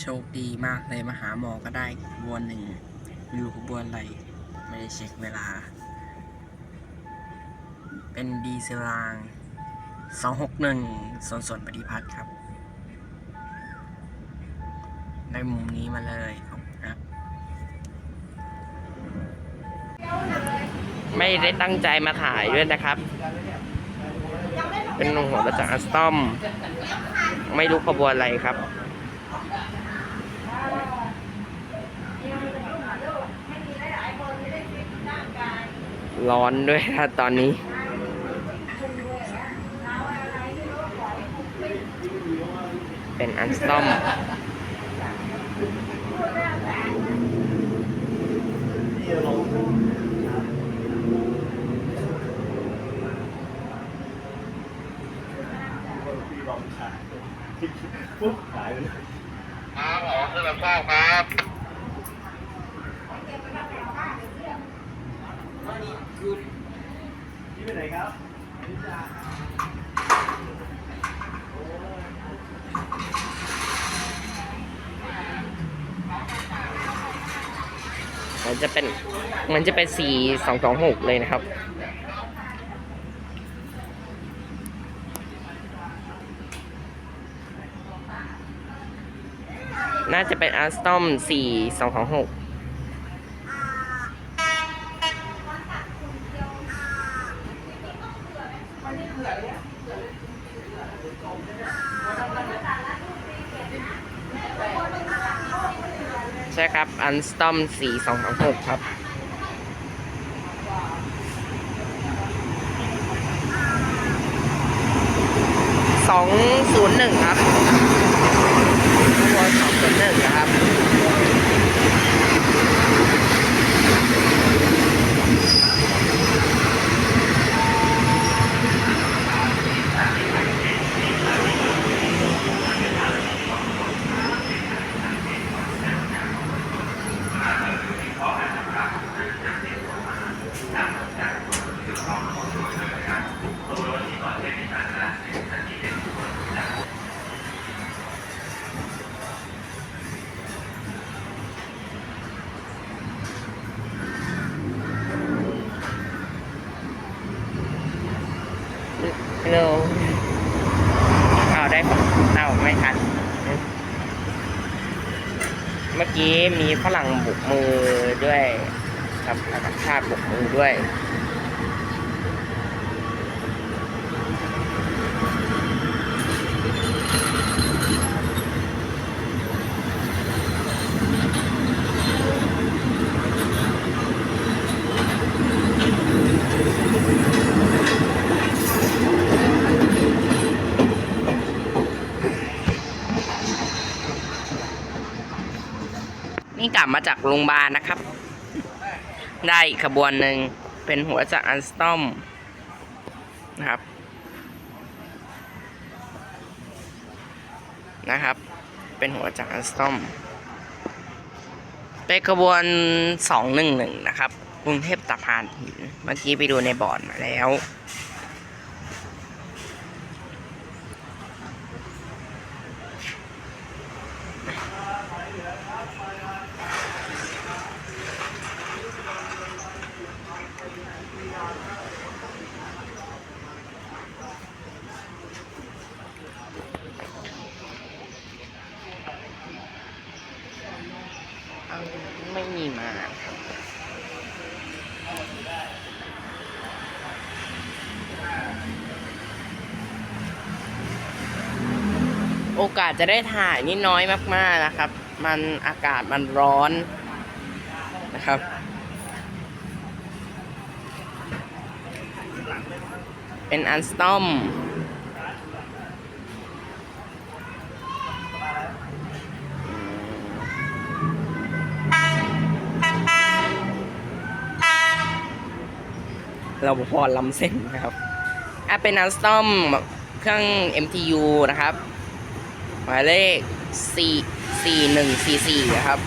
โชคดีมากเลยมาหาหมอก็ได้ขบวนหนึ่งไม่รู้ขบวนอะไร ไม่ได้เช็คเวลา เป็นดีเซลราง261ส่วนส่วนปฏิพัฒน์ครับ ได้มุมนี้มาเลยขอบครับ ไม่ได้ตั้งใจมาถ่ายด้วยนะครับ เป็นหัวมาจากอัสตอม ไม่รู้ขบวนอะไรครับ ร้อนด้วยนะตอนนี้ เป็นอันสตอมปุ๊บหายเลยครับอ๋อขึ้นรับทราบครับ นี่ไปไหนครับ มันจะเป็นมันจะเป็นสี่สองสองหกเลยนะครับ น่าจะเป็นอาร์สตอมสี่สองสองหก ใช่ครับ อันสตอมสี่สองสองหกครับ สองศูนย์หนึ่งครับตัวสองศูนย์หนึ่งนะครับ เร็วเอาได้เอา ไม่ทัน เมื่อกี้มีฝรั่งบุกมือด้วย ครับต่างชาติบุกมือด้วย นี่กลับมาจากโรงพยาบาลนะครับ ได้อีกขบวนหนึ่งเป็นหัวจากอันสตอมนะครับ นะครับ เป็นหัวจากอันสตอมเป็นขบวนสองหนึ่งหนึ่งนะครับกรุงเทพตะพานหินเมื่อกี้ไปดูในบอร์ดมาแล้ว เอาไม่มีมาครับโอกาสจะได้ถ่ายนี่น้อยมากๆนะครับ มันอากาศมันร้อนนะครับเป็นอันสตอมเราพอลำเส้นนะครับอะเป็นอันสตอมเครื่อง MTU นะครับ หมายเลข 4 4 1 4 4 นะครับ